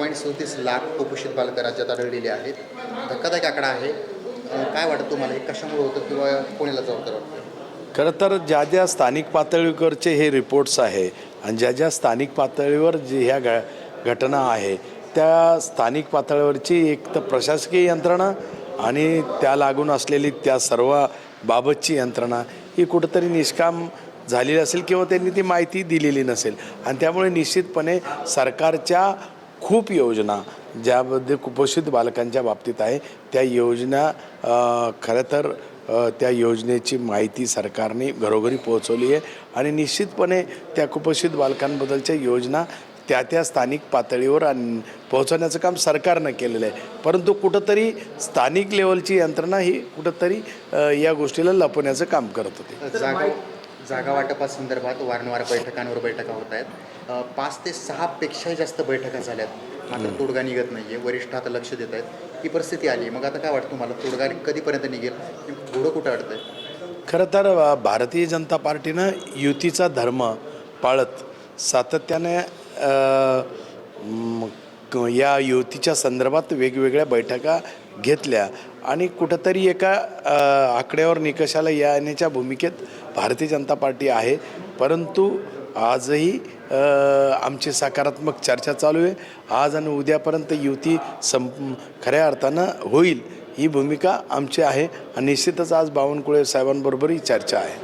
Point सदतीस लाख कुपोषित बालकं राज्यात आढळलेली आहेत. धक्कादायक आकडा आहे. काय वाटतं तुम्हाला? हे कशामुळे होतं किंवा कोणाला जबाबदार वाटतं? खरं तर ज्या ज्या स्थानिक पातळीवरचे हे रिपोर्ट्स आहे आणि ज्या ज्या स्थानिक पातळीवर जी ह्या घ घटना आहे त्या स्थानिक पातळीवरची एक तर प्रशासकीय यंत्रणा आणि त्या लागून असलेली त्या सर्व बाबतची यंत्रणा ही कुठंतरी निष्काम झालेली असेल किंवा त्यांनी ती माहिती दिलेली नसेल. आणि त्यामुळे निश्चितपणे सरकारच्या खूप योजना ज्यामध्ये कुपोषित बालकांच्या बाबतीत आहे. त्या योजना खरं तर त्या योजनेची माहिती सरकारने घरोघरी पोहोचवली आहे आणि निश्चितपणे त्या कुपोषित बालकांबद्दलच्या योजना त्या त्या स्थानिक पातळीवर पोहोचवण्याचं काम सरकारनं केलेलं आहे. परंतु कुठंतरी स्थानिक लेवलची यंत्रणा ही कुठंतरी या गोष्टीला लपवण्याचं काम करत होते. जागा वाटपासंदर्भात वारंवार बैठकांवर बैठका होत आहेत. पाच ते सहापेक्षाही जास्त बैठका झाल्यात. मात्र तोडगा निघत नाही आहे वरिष्ठ आता लक्ष देत आहेत. ही परिस्थिती आली. आहे. मग आता काय वाटतं तुम्हाला? तोडगा कधीपर्यंत निघेल? घोडं कुठं अडतंय? खरं तर भारतीय जनता पार्टीनं युतीचा धर्म पाळत सातत्याने या युतीच्या संदर्भात वेगवेगळ्या बैठका घेतल्या आणि कुठंतरी एका आकड्यावर निकषाला येण्याच्या भूमिकेत भारतीय जनता पार्टी आहे. परंतु आजही आमची सकारात्मक चर्चा चालू आहे. आज आणि उद्यापर्यंत युती संप खऱ्या अर्थानं होईल ही भूमिका आमची आहे आणि निश्चितच आज बावनकुळे साहेबांबरोबरही चर्चा आहे.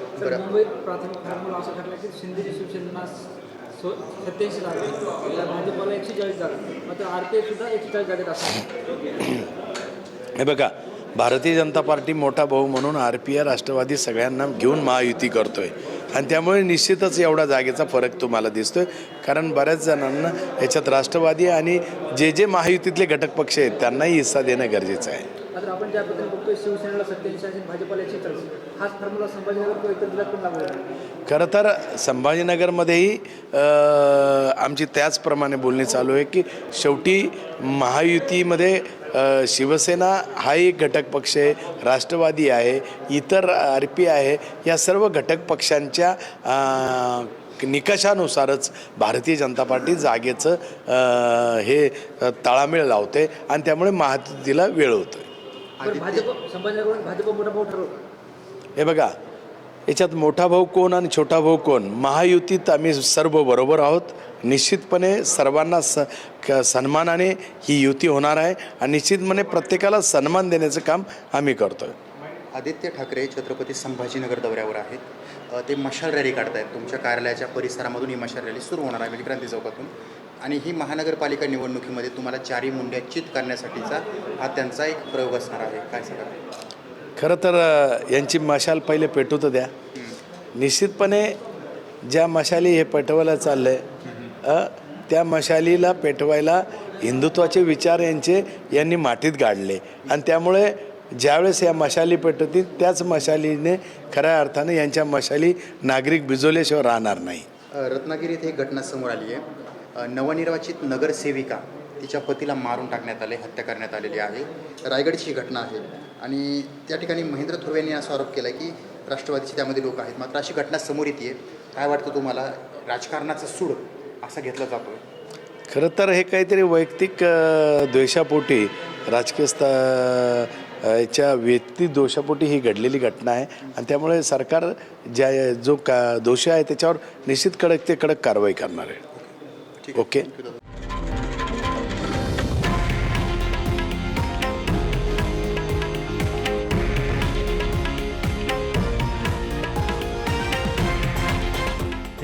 हे बघा भारतीय जनता पार्टी मोठा भाऊ म्हणून आर पी आय राष्ट्रवादी सगळ्यांना घेऊन महायुती करतोय. आणि त्यामुळे निश्चितच एवढा जागेचा फरक तुम्हाला दिसतोय. कारण बऱ्याच जणांना याच्यात राष्ट्रवादी आणि जे जे महायुतीतले घटक पक्ष आहेत त्यांनाही हिस्सा देणं गरजेचं आहे. मात्र आपण ज्या पद्धतीने बघतोय शिवसेनेला सत्याऐंशी आणि भाजपला एकशे चाळीस हाच फॉर्म्युला संभाजीनगर किंवा इतर जिल्ह्यात पण लागू आहे. खरं तर संभाजीनगरमध्येही आमची त्याचप्रमाणे बोलणी चालू आहे की शेवटी महायुतीमध्ये शिवसेना हा एक घटक पक्ष आहे राष्ट्रवादी आहे इतर आर पी आहे या सर्व घटक पक्षांच्या निकषानुसारच भारतीय जनता पार्टी जागेचं हे ताळामेळ लावते आणि त्यामुळे महायुतीला वेळ ठरवतो हे बघा याच्यात मोठा भाऊ कोण आणि छोटा भाऊ कोण? महायुतीत आम्ही सर्व बरोबर आहोत. निश्चितपणे सर्वांना स सन्मानाने ही युती होणार आहे आणि निश्चितपणे प्रत्येकाला सन्मान देण्याचं काम आम्ही करतोय. आदित्य ठाकरे छत्रपती संभाजीनगर दौऱ्यावर आहेत. ते मशाल रॅली काढत आहेत तुमच्या कार्यालयाच्या परिसरामधून ही मशाल रॅली सुरू होणार आहे क्रांती चौकातून. आणि ही महानगरपालिका निवडणुकीमध्ये तुम्हाला चारी मुंड्या चित करण्यासाठीचा हा त्यांचा एक प्रयोग असणार आहे. काय सांगा खरं तर यांची मशाल पहिले पेटू तर द्या. निश्चितपणे ज्या मशाली हे पेटवायला चाललं आहे त्या मशालीला पेटवायला हिंदुत्वाचे विचार यांचे यांनी मातीत गाडले. आणि त्यामुळे ज्यावेळेस या मशाली पेटवतील त्याच मशालीने खऱ्या अर्थाने यांच्या मशाली नागरिक भिजवल्याशिवाय राहणार नाही. रत्नागिरीत एक घटना समोर आली आहे. नवनिर्वाचित नगरसेविका तिच्या पतीला मारून टाकण्यात आले हत्या करण्यात आलेली आहे. रायगडची ही घटना आहे. आणि त्या ठिकाणी महेंद्र थोरवे यांनी असा आरोप केला की राष्ट्रवादीचे त्यामध्ये लोक आहेत. मात्र अशी घटना समोर येते काय वाटतं तुम्हाला? राजकारणाचा सूड असा घेतला जातो खरं तर हे काहीतरी वैयक्तिक द्वेषापोटी राजकीय स्थ अ, याच्या व्यक्ती दोषापोटी ही घडलेली घटना आहे. आणि त्यामुळे सरकार ज्या जो का दोषी आहे त्याच्यावर निश्चित कडक ते कडक कारवाई करणार आहे. ओके?